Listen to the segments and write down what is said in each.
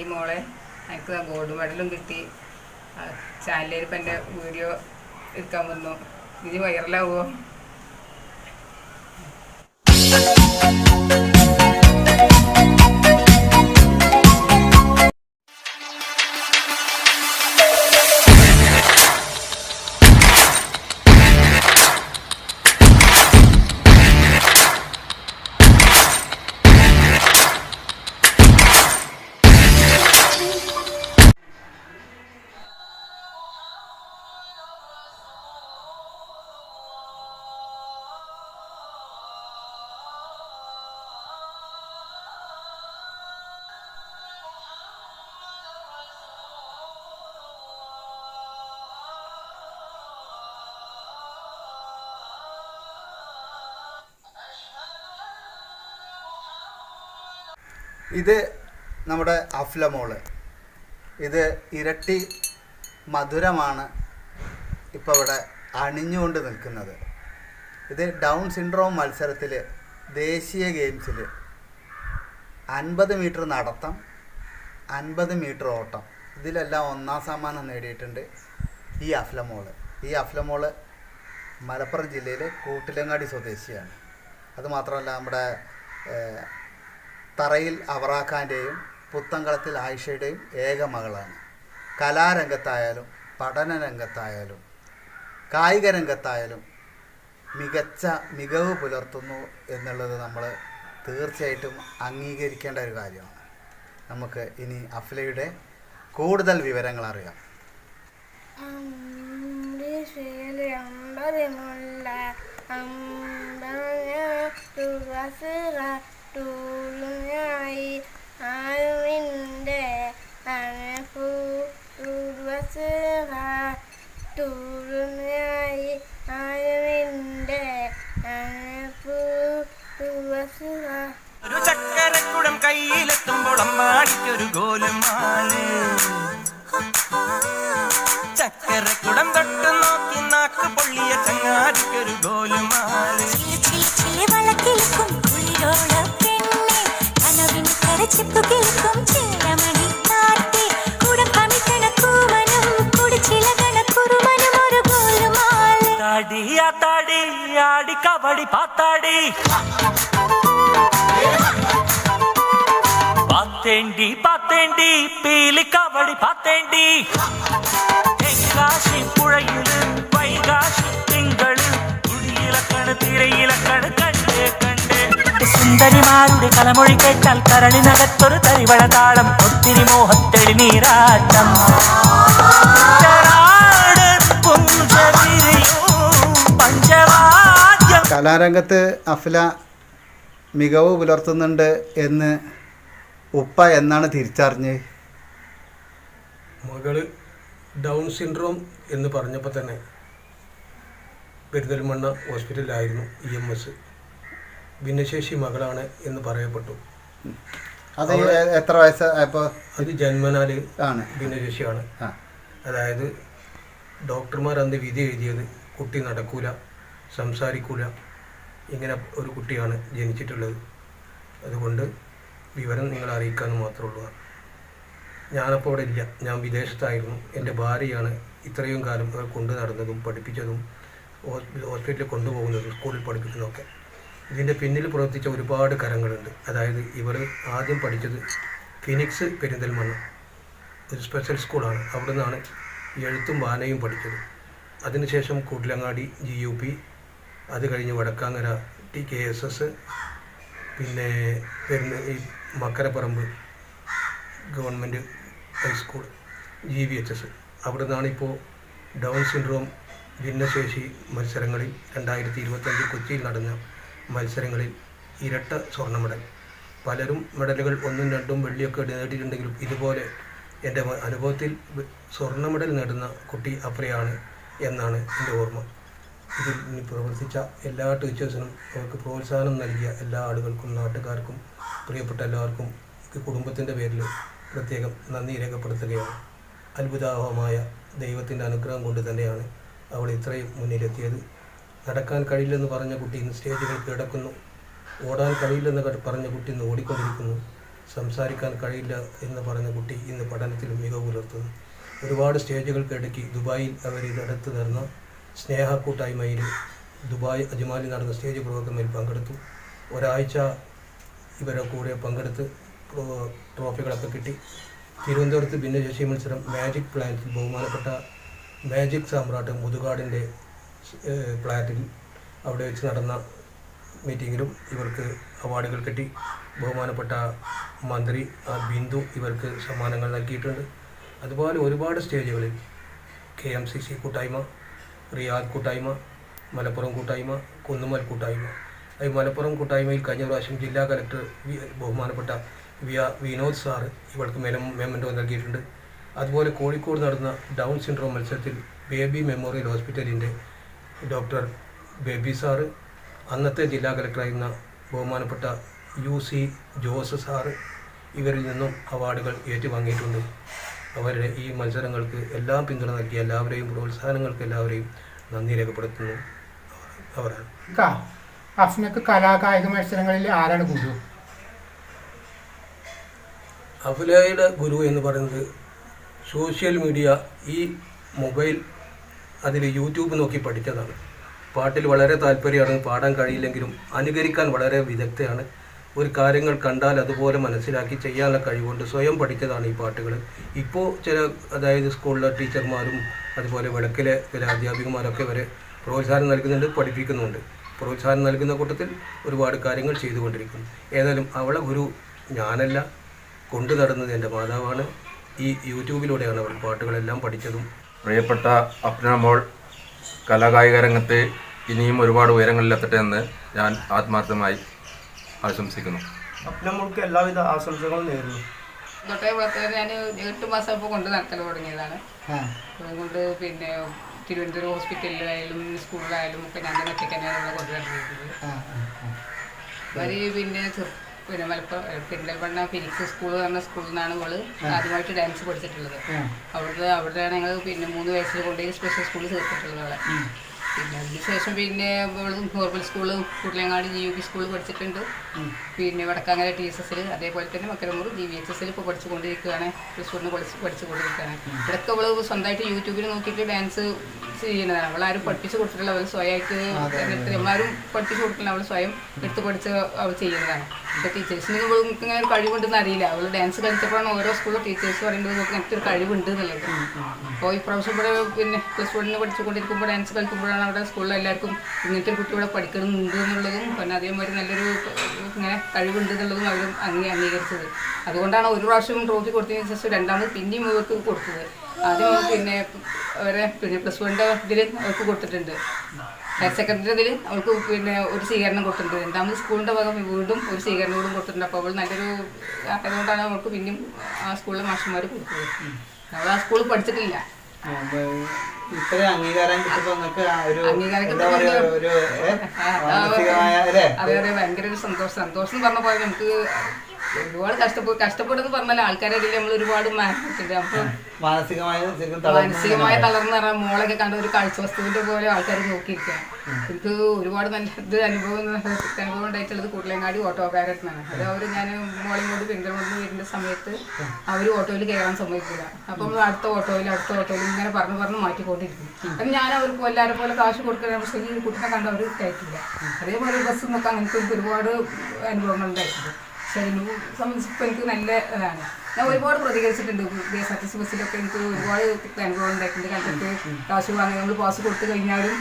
ഈ മോളെ. എനിക്ക് ഗോൾഡ് മെഡലും കിട്ടി. ചാനലിൽ ഇപ്പം എന്റെ വീഡിയോ എടുക്കാൻ വന്നു. ഇനി വൈറലാവുമോ ഇത് നമ്മുടെ അഫ്ലമോൾ. ഇത് ഇരട്ടി മധുരമാണ് ഇപ്പോൾ ഇവിടെ അണിഞ്ഞുകൊണ്ട് നിൽക്കുന്നത്. ഇത് ഡൗൺ സിൻഡ്രോം മത്സരത്തിൽ ദേശീയ ഗെയിംസിൽ അൻപത് മീറ്റർ നടത്തം അൻപത് മീറ്റർ ഓട്ടം. ഇതിലെല്ലാം ഒന്നാം സമ്മാനം നേടിയിട്ടുണ്ട് ഈ അഫ്ലമോൾ. ഈ അഫ്ലമോൾ മലപ്പുറം ജില്ലയിലെ കൂട്ടിലങ്ങാടി സ്വദേശിയാണ്. അതുമാത്രമല്ല നമ്മുടെ തറയിൽ അവറാഖാന്റെയും പുത്തങ്കളത്തിൽ ആയിഷയുടെയും ഏക മകളാണ്. കലാരംഗത്തായാലും പഠന രംഗത്തായാലും കായിക രംഗത്തായാലും മികച്ച മികവ് പുലർത്തുന്നു എന്നുള്ളത് നമ്മൾ തീർച്ചയായിട്ടും അംഗീകരിക്കേണ്ട ഒരു കാര്യമാണ്. നമുക്ക് ഇനി അഫ്ലയുടെ കൂടുതൽ വിവരങ്ങൾ അറിയാം. തൂളുനായി ആരുവിന്റെ അനപ്പൂ തൂണായി ആരുവിന്റെ അനപ്പൂ തുറസുക ഒരു ചക്കരക്കുടം കയ്യിലെത്തുമ്പോൾ അമ്മാടിക്കൊരു ഗോലുമാൽ. ചക്കരക്കുടം തൊട്ട് നോക്കി നാക്ക് പൊള്ളിയ ചങ്ങാടിക്കൊരു ഗോലുമാൽ. చిప్పు కింకం చెల్లమణి తాటి ఉడపని తన కూమనం కుడి చిలగన కురుమను మరు గోలు మాల తాడి ఆతాడి ఆడి కబడి పాతాడి பாத்தேண்டி பாத்தேண்டி பீலி கபடி பாத்தேண்டி எங்க സുന്ദരിമാരുടെ കലമൊഴി കേട്ടാൽ കരളിനകത്തൊരു തരിവള താളം. ഒത്തിരി മോഹത്തെളി നീരാട്ടം. പഞ്ചവാദ്യം. കലാരംഗത്ത് അഫ്ല മികവ് പുലർത്തുന്നുണ്ട് എന്ന് ഉപ്പ എന്നാണ് തിരിച്ചറിഞ്ഞ്? മകൾ ഡൗൺ സിൻഡ്രോം എന്ന് പറഞ്ഞപ്പോൾ തന്നെ പെരുതൽമണ്ണ ഹോസ്പിറ്റലിലായിരുന്നു ഇ എം എസ്. ഭിന്നശേഷി മകളാണ് എന്ന് പറയപ്പെട്ടു. അത് എത്ര വയസ്സ് അത് ജന്മനാല് ആണ്. ഭിന്നശേഷിയാണ്. അതായത് ഡോക്ടർമാർ അന്ന് വിധി എഴുതിയത് കുട്ടി നടക്കൂല സംസാരിക്കൂല ഇങ്ങനെ ഒരു കുട്ടിയാണ് ജനിച്ചിട്ടുള്ളത്. അതുകൊണ്ട് വിവരം നിങ്ങൾ അറിയിക്കാൻ മാത്രമേ ഉള്ളൂ. ഞാനപ്പോൾ അവിടെ ഇല്ല. ഞാൻ വിദേശത്തായിരുന്നു. എന്റെ ഭാര്യയാണ് ഇത്രയും കാലം അവർ കൊണ്ടു നടന്നതും പഠിപ്പിച്ചതും ഹോസ്പി- ഹോസ്പിറ്റലിൽ കൊണ്ടുപോകുന്നതും സ്കൂളിൽ പഠിപ്പിക്കുന്നതൊക്കെ ഇതിന്റെ പിന്നിൽ പ്രവർത്തിച്ച ഒരുപാട് കരങ്ങളുണ്ട്. അതായത് ഇവർ ആദ്യം പഠിച്ചത് ഫിനിക്സ് പെരിന്തൽമണ്ണ ഒരു സ്പെഷ്യൽ സ്കൂളാണ് അവിടെ നിന്നാണ് എഴുത്തും വാനയും പഠിച്ചത്. അതിനുശേഷം കൂട്ടിലങ്ങാടി ജി യു പി അത് കഴിഞ്ഞ് Vadakkangara T K S S പിന്നെ പെരുന്ന ഈ Makkaraparamba government high school G V H S അവിടെ നിന്നാണ് ഇപ്പോൾ ഡൗൺ സിൻഡ്രോം ഭിന്നശേഷി മത്സരങ്ങളിൽ രണ്ടായിരത്തി ഇരുപത്തഞ്ച് കൊച്ചിയിൽ നടന്ന മത്സരങ്ങളിൽ ഇരട്ട സ്വർണ മെഡൽ പലരും മെഡലുകൾ ഒന്നും രണ്ടും വെള്ളിയൊക്കെ നേടിയിട്ടുണ്ടെങ്കിലും ഇതുപോലെ എന്റെ അനുഭവത്തിൽ സ്വർണ മെഡൽ നേടുന്ന കുട്ടി അപ്രയാണ് എന്നാണ് എന്റെ ഓർമ്മ. ഇതിൽ പ്രവർത്തിച്ച എല്ലാ ടീച്ചേഴ്സിനും അവർക്ക് പ്രോത്സാഹനം നൽകിയ എല്ലാ ആളുകൾക്കും നാട്ടുകാർക്കും പ്രിയപ്പെട്ട എല്ലാവർക്കും കുടുംബത്തിന്റെ പേരിൽ പ്രത്യേകം നന്ദി രേഖപ്പെടുത്തുകയാണ്. അത്ഭുതാവഹമായ ദൈവത്തിന്റെ അനുഗ്രഹം കൊണ്ട് തന്നെയാണ് അവൾ ഇത്രയും മുന്നിലെത്തിയത്. നടക്കാൻ കഴിയില്ലെന്ന് പറഞ്ഞ കുട്ടി ഇന്ന് സ്റ്റേജുകൾ കിടക്കുന്നു. ഓടാൻ കഴിയില്ലെന്ന് പറഞ്ഞ കുട്ടി ഇന്ന് ഓടിക്കൊണ്ടിരിക്കുന്നു. സംസാരിക്കാൻ കഴിയില്ല എന്ന് പറഞ്ഞ കുട്ടി ഇന്ന് പഠനത്തിൽ മികവ് പുലർത്തുന്നു. ഒരുപാട് സ്റ്റേജുകൾക്കിടയ്ക്ക് ദുബായിൽ അവർ നടത്തു നടന്ന. സ്നേഹ കൂട്ടായ്മയിൽ ദുബായ് അജ്മാലിൽ നടന്ന സ്റ്റേജ് പ്രോഗ്രാമിൽ പങ്കെടുത്തു. ഒരാഴ്ച ഇവരെ കൂടെ പങ്കെടുത്ത് ട്രോ- ട്രോഫികളൊക്കെ കിട്ടി. തിരുവനന്തപുരത്ത് ഭിന്നശേഷി മത്സരം മാജിക് പ്ലാന്റിൽ ബഹുമാനപ്പെട്ട മാജിക് സാമ്രാട്ട് മുതുകാടിന്റെ ഏഹ്, പ്ലാന്റിൽ അവിടെ വെച്ച് നടന്ന മീറ്റിങ്ങിലും ഇവർക്ക് അവാർഡുകൾ കിട്ടി. ബഹുമാനപ്പെട്ട മന്ത്രി ബിന്ദു ഇവർക്ക് സമ്മാനങ്ങൾ നൽകിയിട്ടുണ്ട്. അതുപോലെ ഒരുപാട് സ്റ്റേജുകളിൽ കെ എം സി സി കൂട്ടായ്മ റിയാദ് കൂട്ടായ്മ മലപ്പുറം കൂട്ടായ്മ കുന്നുമൽ കൂട്ടായ്മ. ഈ മലപ്പുറം കൂട്ടായ്മയിൽ കഴിഞ്ഞ പ്രാവശ്യം ജില്ലാ കലക്ടർ ബഹുമാനപ്പെട്ട വി വിനോദ് സാറ് ഇവർക്ക് മെലം മെമ്മന്റോ നൽകിയിട്ടുണ്ട്. അതുപോലെ കോഴിക്കോട് നടന്ന ഡൗൺ സിൻഡ്രോം മത്സരത്തിൽ ബേബി മെമ്മോറിയൽ ഹോസ്പിറ്റലിന്റെ ഡോക്ടർ ബേബി സാറ് അന്നത്തെ ജില്ലാ കലക്ടറായിരുന്ന ബഹുമാനപ്പെട്ട യു സി ജോസ് സാറ് ഇവരിൽ നിന്നും അവാർഡുകൾ ഏറ്റുവാങ്ങിയിട്ടുണ്ട്. അവരുടെ ഈ മത്സരങ്ങൾക്ക് എല്ലാം പിന്തുണ നൽകിയ എല്ലാവരെയും പ്രോത്സാഹനങ്ങൾക്ക് എല്ലാവരെയും നന്ദി രേഖപ്പെടുത്തുന്നു. അവരാണ് അഫ്നക്ക് കലാകായിക മത്സരങ്ങളിൽ ആരാണ് ഗുരു? അഫുലയുടെ ഗുരു എന്ന് പറയുന്നത് സോഷ്യൽ മീഡിയ ഈ മൊബൈൽ അതിൽ യൂട്യൂബ് നോക്കി പഠിച്ചതാണ്. പാട്ടിൽ വളരെ താല്പര്യമാണ് പാടാൻ കഴിയില്ലെങ്കിലും അനുകരിക്കാൻ വളരെ വിദഗ്ധയാണ്. ഒരു കാര്യങ്ങൾ കണ്ടാൽ അതുപോലെ മനസ്സിലാക്കി ചെയ്യാനുള്ള കഴിവുണ്ട് സ്വയം പഠിച്ചതാണ് ഈ പാട്ടുകൾ. ഇപ്പോൾ ചില അതായത് സ്കൂളിലെ ടീച്ചർമാരും അതുപോലെ വിളക്കിലെ ചില അധ്യാപികമാരൊക്കെ വരെ പ്രോത്സാഹനം നൽകുന്നുണ്ട് പഠിപ്പിക്കുന്നുണ്ട്. പ്രോത്സാഹനം നൽകുന്ന കൂട്ടത്തിൽ ഒരുപാട് കാര്യങ്ങൾ ചെയ്തുകൊണ്ടിരിക്കുന്നു. ഏതായാലും അവളെ ഗുരു ഞാനല്ല കൊണ്ടു നടന്നത് എന്റെ മാതാവാണ്. ഈ യൂട്യൂബിലൂടെയാണ് അവൾ പാട്ടുകളെല്ലാം പഠിച്ചതും പ്രിയപ്പെട്ട അപ്ന മോൾ കലാകായിക രംഗത്ത് ഇനിയും ഒരുപാട് ഉയരങ്ങളിൽ എത്തട്ടെ എന്ന് ഞാൻ ആത്മാർത്ഥമായി ആശംസിക്കുന്നു. അപ്നമോൾക്ക് എല്ലാവിധ ആശംസകളും നേരുന്നു. തൊട്ടേ വളർത്തുന്നത് ഞാൻ എട്ട് മാസം ഇപ്പോൾ കൊണ്ട് നടത്തൽ തുടങ്ങിയതാണ്. അതുകൊണ്ട് പിന്നെ തിരുവനന്തപുരം ഹോസ്പിറ്റലിലായാലും സ്കൂളിലായാലും ഒക്കെ ഞാൻ ഒറ്റയ്ക്ക് തന്നെയാണ് കൊണ്ടുവരുന്നത്. അവർ പിന്നെ പിന്നെ മലപ്പുറം പെരിന്തൽമണ്ണ ഫിനിക്സ് സ്കൂൾ പറഞ്ഞ സ്കൂളിൽ നിന്നാണ് ഇവൾ ആദ്യമായിട്ട് ഡാൻസ് പഠിച്ചിട്ടുള്ളത്. അവിടുത്തെ അവിടെയാണ് ഞങ്ങൾ പിന്നെ മൂന്ന് വയസ്സിൽ കൊണ്ടുപോയി സ്പെഷ്യൽ സ്കൂളിൽ ചേർത്തിട്ടുള്ളത് അവളെ പിന്നെ അതിന് ശേഷം പിന്നെ ഇവൾ നോർമൽ സ്കൂളും കുട്ടിലങ്ങാടി ജി യു പി സ്കൂളിൽ പഠിച്ചിട്ടുണ്ട്. പിന്നെ വടക്കാങ്ങര ടി എസ് എസിൽ അതേപോലെ തന്നെ മക്കരമൂർ ജി വി എച്ച് എസിൽ ഇപ്പോൾ പഠിച്ചുകൊണ്ടിരിക്കുകയാണ്. പ്ലസ് വണ്ണിന് പഠിച്ച് പഠിച്ചുകൊണ്ടിരിക്കുകയാണ്. ഇവിടെയൊക്കെ അവൾ സ്വന്തമായിട്ട് യൂട്യൂബിൽ നോക്കിയിട്ട് ഡാൻസ് ചെയ്യുന്നതാണ്. അവൾ ആരും പഠിപ്പിച്ചു കൊടുത്തിട്ടില്ല. അവൾ സ്വയമായിട്ട് എല്ലാവരും പഠിപ്പിച്ചു കൊടുത്തില്ല അവൾ സ്വയം എടുത്ത് പഠിച്ച് അവൾ ചെയ്യുന്നതാണ്. ഇപ്പോൾ ടീച്ചേഴ്സിന് ഇവൾക്ക് ഇങ്ങനെ ഒരു കഴിവുണ്ടെന്ന് അറിയില്ല. അവൾ ഡാൻസ് കളിച്ചപ്പോഴാണ് ഓരോ സ്കൂളിലെ ടീച്ചേഴ്സ് പറയുന്നത് ഇവൾക്ക് ഒരു കഴിവുണ്ട് എന്നുള്ളത്. അപ്പോൾ ഇപ്രാവശ്യം ഇവിടെ പിന്നെ പ്ലസ് വണ്ണിന് പഠിച്ചുകൊണ്ടിരിക്കുമ്പോൾ ഡാൻസ് കളിക്കുമ്പോഴാണ് അവിടെ സ്കൂളിൽ എല്ലാവർക്കും ഇങ്ങനത്തെ ഒരു കുട്ടി ഇവിടെ പഠിക്കുന്നുണ്ട് എന്നുള്ളതും പിന്നെ അതേമാതിരി നല്ലൊരു ഇങ്ങനെ കഴിവുണ്ട് എന്നുള്ളതും അവരും അങ്ങനെ അംഗീകരിച്ചത്. അതുകൊണ്ടാണ് ഒരു പ്രാവശ്യം ട്രോഫി കൊടുത്തതിന് ശേഷം രണ്ടാമത് പിന്നെയും ഇവർക്ക് കൊടുത്തത്. ആദ്യം പിന്നെ അവരെ പിന്നെ പ്ലസ് വണ്ണിന്റെ ഇതിൽ അവർക്ക് കൊടുത്തിട്ടുണ്ട്. ഹയർ സെക്കൻഡറി ഇതിൽ അവൾക്ക് പിന്നെ ഒരു സ്വീകരണം കൊടുത്തിട്ടുണ്ട്. രണ്ടാമത് സ്കൂളിന്റെ ഭാഗം വീണ്ടും ഒരു സ്വീകരണം കൂടി കൊടുത്തിട്ടുണ്ട്. അപ്പോൾ അവൾ നല്ലൊരു അതുകൊണ്ടാണ് അവൾക്ക് പിന്നെയും ആ സ്കൂളിലെ മാഷന്മാർ കൊടുത്തത്. അവൾ ആ സ്കൂളിൽ പഠിച്ചിട്ടില്ല. ഇത്രയും അംഗീകാരം കിട്ടുമ്പോ നിങ്ങൾക്ക് ഒരു അംഗീകാരം എന്താ പറയാ ഒരു മാനസികമായ അതെ അതെ ഭയങ്കര ഒരു സന്തോഷം. സന്തോഷം എന്ന് പറഞ്ഞ പോലെ നമുക്ക് ഒരുപാട് കഷ്ടപ്പെട്ട് കഷ്ടപ്പെടുന്നു പറഞ്ഞാൽ ആൾക്കാരുടെ നമ്മൾ ഒരുപാട് മാനസികത്തിന്റെ അപ്പോൾ മാനസികമായ തളർന്നു മോളൊക്കെ കണ്ട ഒരു കാഴ്ച വസ്തുവിന്റെ പോലെ ആൾക്കാർ നോക്കിയിരിക്കുക എനിക്ക് ഒരുപാട് നല്ല ഇത് അനുഭവം അനുഭവം ഉണ്ടായിട്ടുള്ളത് കൂട്ടിലങ്ങാടി ഓട്ടോക്കാരനാണ്. അത് അവർ ഞാൻ മോളെയും കൊണ്ട് പെരുന്തൽമണ്ണ വരുന്ന സമയത്ത് അവർ ഓട്ടോയിൽ കയറാൻ സമ്മതിക്കില്ല അപ്പം നമ്മൾ അടുത്ത ഓട്ടോയിൽ അടുത്ത ഓട്ടോയിൽ ഇങ്ങനെ പറഞ്ഞു പറഞ്ഞ് മാറ്റിക്കൊണ്ടിരിക്കും. അപ്പം ഞാൻ അവർക്ക് എല്ലാവരും പോലെ കാശ് കൊടുക്കുന്ന പക്ഷേ ഈ കുട്ടിനെ കണ്ട് അവർ കയറ്റില്ല. അതേപോലെ ബസ് നോക്കാൻ അങ്ങനത്തെ എനിക്ക് ഒരുപാട് അനുഭവങ്ങൾ ഉണ്ടായിട്ടുണ്ട്. അതിനെ സംബന്ധിച്ച് എനിക്ക് നല്ല ഇതാണ്. ഞാൻ ഒരുപാട് പ്രതികരിച്ചിട്ടുണ്ട്. K S R T C ബസ്സിലൊക്കെ എനിക്ക് ഒരുപാട് അനുഭവം ഉണ്ടായിട്ടുണ്ട്. കണ്ടിട്ട് കാശ് വാങ്ങി നമ്മൾ പാസ് കൊടുത്തു കഴിഞ്ഞാലും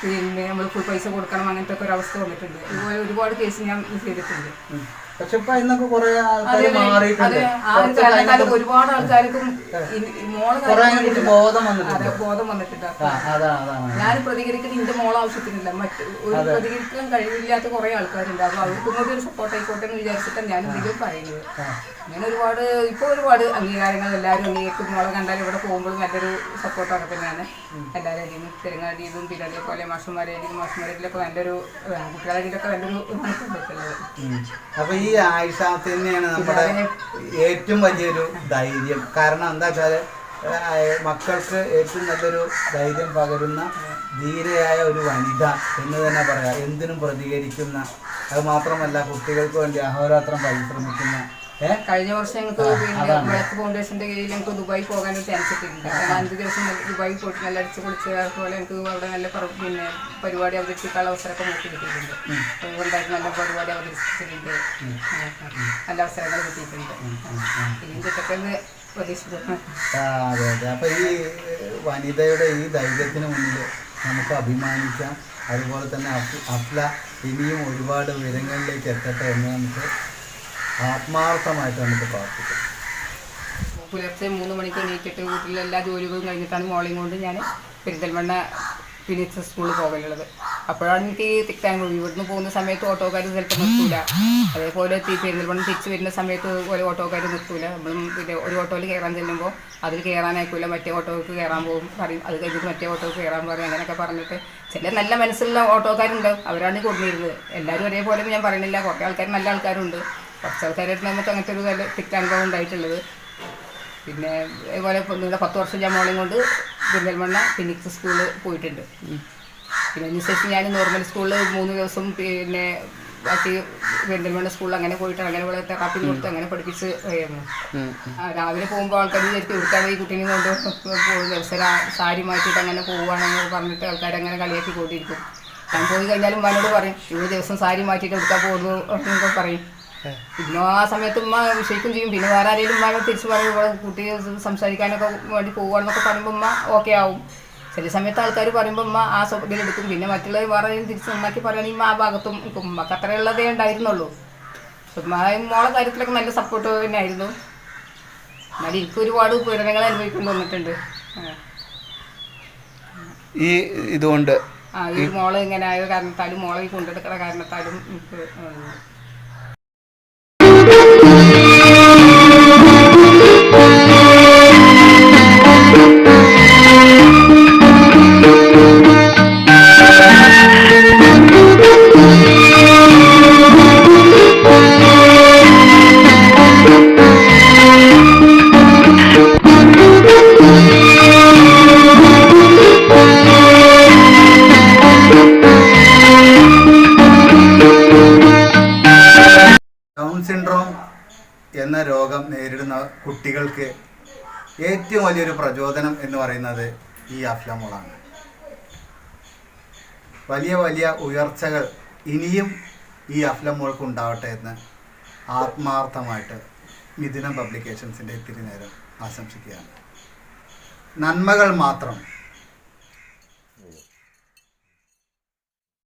പിന്നെ നമ്മൾ ഫുൾ പൈസ കൊടുക്കണം അങ്ങനത്തെ ഒക്കെ ഒരു അവസ്ഥ വന്നിട്ടുണ്ട്. ഇതുപോലെ ഒരുപാട് കേസ് ഞാൻ ചെയ്തിട്ടുണ്ട്. പക്ഷെ ഇപ്പൊ ഇന്നൊക്കെ കുറെ ആൾക്കാർ മാറിയിട്ടുണ്ട്. ഒരുപാട് ആൾക്കാർക്കും കുറെ അതിനെ കുറിച്ച് ബോധം വന്നിട്ടുണ്ട്. ബോധം വന്നിട്ടുണ്ട്. ഞാൻ പ്രതികരിക്കുന്നത് എന്റെ മോളെ ആവശ്യത്തിനില്ല. മറ്റ് ഒരു പ്രതികരിക്കാൻ കഴിവില്ലാത്ത കുറെ ആൾക്കാരുണ്ട്. അപ്പൊ അവർക്കും കൂടി ഒരു സപ്പോർട്ട് ആയിക്കോട്ടെ എന്ന് വിചാരിച്ചിട്ടാണ് ഞാൻ എന്തെങ്കിലും പറയുന്നത് അങ്ങനെ ഒരുപാട് ഇപ്പൊ ഒരുപാട് അംഗീകാരങ്ങൾ എല്ലാവരും അംഗീകരിക്കും മോളെ കണ്ടാൽ ഇവിടെ പോകുമ്പോഴും നല്ലൊരു സപ്പോർട്ടൊക്കെ തന്നെയാണ് എല്ലാവരും അടിയും തെരങ്ങാടിയതും പിന്നെ അതേപോലെ മാഷന്മാരെ മാഷന്മാരിലൊക്കെ നല്ലൊരു. കുട്ടികളുടെ ഇടയിലൊക്കെ നല്ലൊരു അപ്പൊ ഈ ആയിഷ തന്നെയാണ് നമ്മുടെ ഏറ്റവും വലിയൊരു ധൈര്യം. കാരണം എന്താ വെച്ചാൽ മക്കൾക്ക് ഏറ്റവും നല്ലൊരു ധൈര്യം പകരുന്ന ധീരയായ ഒരു വനിത എന്ന് തന്നെ പറയാം. എന്തിനും പ്രതികരിക്കുന്ന അത് മാത്രമല്ല കുട്ടികൾക്ക് വേണ്ടി അഹോരാത്രം പരിശ്രമിക്കുന്ന? കഴിഞ്ഞ വർഷം ഞങ്ങൾക്ക് പിന്നെ. വിളക്ക് ഫൗണ്ടേഷന്റെ കീഴിൽ ഞങ്ങൾക്ക് ദുബായി പോകാൻ ഒരു ചാൻസ് കിട്ടിയിട്ടുണ്ട് കാരണം അഞ്ച് ദിവസം ദുബായി പോയിട്ട് നല്ല അടിച്ച് പൊളിച്ച് അതുപോലെ ഞങ്ങൾക്ക് അവിടെ നല്ല പിന്നെ പരിപാടി അവതരിപ്പിക്കാനുള്ള അവസരമൊക്കെ നമുക്ക് കിട്ടിയിട്ടുണ്ട്. അതുകൊണ്ടായിട്ട് നല്ല പരിപാടി അവതരിപ്പിച്ചിട്ടുണ്ട്. നല്ല അവസരങ്ങൾ കിട്ടിയിട്ടുണ്ട്. ഇനിയും കിട്ടട്ടെ എന്ന് പ്രതീക്ഷിക്കുന്നു ആ, അതെ അതെ. അപ്പൊ ഈ വനിതയുടെ ഈ ധൈര്യത്തിന് മുന്നിൽ നമുക്ക് അഭിമാനിക്കാം. അതുപോലെ തന്നെ അഫ്- അഫ്ല ഇനിയും ഒരുപാട് ഉയരങ്ങളിലേക്ക് എത്തട്ടെ എന്ന് നമുക്ക് ആത്മാർത്ഥമായിട്ട് നമുക്ക് പ്രാർത്ഥിക്കാം പുലർച്ചെ മൂന്ന് മണിക്ക് എണീറ്റിട്ട് വീട്ടിലെ എല്ലാ ജോലികളും കഴിഞ്ഞിട്ടാണ് മോളെയും കൊണ്ട് ഞാൻ പെരിന്തൽമണ്ണ ഫിനിക്സ് സ്കൂളിൽ പോകലുള്ളത്. അപ്പോഴാണ് എനിക്ക് തിക്കാൻ ഇവിടുന്ന് പോകുന്ന സമയത്ത് ഓട്ടോക്കാർ ചിലപ്പോൾ നിർത്തൂല. അതേപോലെ പെരിന്തൽമണ്ണ തിരിച്ച് വരുന്ന സമയത്ത് ഒരു ഓട്ടോക്കാർ നിർത്തൂല. നമ്മളും പിന്നെ ഒരു ഓട്ടോയിൽ കയറാൻ ചെല്ലുമ്പോൾ അതിൽ കയറാനായിക്കില്ല മറ്റേ ഓട്ടോക്ക് കയറാൻ പോകും പറയും. അത് കഴിഞ്ഞിട്ട് മറ്റേ ഓട്ടോക്ക് കയറാൻ പറയും. അങ്ങനെയൊക്കെ പറഞ്ഞിട്ട് ചില നല്ല മനസ്സിലുള്ള ഓട്ടോക്കാരുണ്ട് അവരാണ് കൊടുത്തിരുന്നത് എല്ലാവരും ഒരേപോലെ ഞാൻ പറയുന്നില്ല. കുറേ ആൾക്കാർ നല്ല ആൾക്കാരുണ്ട്. കുറച്ച് ആൾക്കാരായിട്ട് നമുക്ക് അങ്ങനത്തെ ഒരു നല്ല തിക്താനുഭവം ഉണ്ടായിട്ടുള്ളത്. പിന്നെ അതുപോലെ ഇപ്പം നിങ്ങളുടെ പത്ത് വർഷം ഞാൻ മോളെയും കൊണ്ട് പെരിന്തൽമണ്ണ ഫിനിക്സ് സ്കൂളിൽ പോയിട്ടുണ്ട്. പിന്നെ അതിനുശേഷം ഞാൻ നോർമൽ സ്കൂളിൽ മൂന്ന് ദിവസം പിന്നെ ബാക്കി പെരിന്തൽമണ്ണ സ്കൂളിൽ അങ്ങനെ പോയിട്ട് അങ്ങനെ പോലെ തെറാപ്പി കൊടുത്ത് അങ്ങനെ പഠിപ്പിച്ച് ആ, രാവിലെ പോകുമ്പോൾ ആൾക്കാർ വിചാരിച്ചു കൊടുക്കാതെ ഈ കുട്ടീനെ കൊണ്ട് പോകുന്നത് സാ- സാരി മാറ്റിയിട്ട് അങ്ങനെ പോവുകയാണെന്ന് പറഞ്ഞിട്ട് ആൾക്കാർ അങ്ങനെ കളിയാക്കി കൊണ്ടിരിക്കും ഞാൻ പോയി കഴിഞ്ഞാലും മനോട് പറയും ഇവ ദിവസം സാരി മാറ്റിയിട്ട് എടുക്കാൻ പോകുന്നു എന്നൊക്കെ പറയും. പിന്നെ ആ സമയത്ത് ഉമ്മ വിഷയിക്കും ചെയ്യും. പിന്നെ വേറെ ആരെങ്കിലും ഉമ്മ തിരിച്ച് പറയും ഇവിടെ കുട്ടി സംസാരിക്കാനൊക്കെ വേണ്ടി പോവാണെന്നൊക്കെ പറയുമ്പോൾ ഉമ്മ ഓക്കെ ആവും. ചില സമയത്ത് ആൾക്കാർ പറയുമ്പോൾ ഉമ്മ ആ ഇതിലെടുക്കും പിന്നെ മറ്റുള്ളവർ വേറെ തിരിച്ച് ഉമ്മക്ക് പറയുകയാണെങ്കിൽ ഉമ്മ ആ ഭാഗത്തും നിൽക്കും ഉമ്മക്ക് അത്രയുള്ളതേ ഉണ്ടായിരുന്നുള്ളൂ. ഉമ്മ മോളെ കാര്യത്തിലൊക്കെ നല്ല സപ്പോർട്ട് തന്നെയായിരുന്നു. എന്നാലും എനിക്ക് ഒരുപാട് പീഡനങ്ങൾ അനുഭവിക്കേണ്ടി വന്നിട്ടുണ്ട്. ഈ ഇതുകൊണ്ട് ആ ഈ മോൾ ഇങ്ങനെ ആയ കാരണത്താലും മോളെ കൊണ്ടെടുക്കുന്ന കാരണത്താലും എനിക്ക് എന്ന രോഗം നേരിടുന്ന കുട്ടികൾക്ക് ഏറ്റവും വലിയൊരു പ്രചോദനം എന്ന് പറയുന്നത് ഈ അഫ്ലമോളാണ്. വലിയ വലിയ ഉയർച്ചകൾ ഇനിയും ഈ അഫ്ലമോൾക്ക് ഉണ്ടാവട്ടെ എന്ന് ആത്മാർത്ഥമായിട്ട് മിഥുനം പബ്ലിക്കേഷൻസിന്റെ ഇത്തിരി നേരം ആശംസിക്കുകയാണ്. നന്മകൾ മാത്രം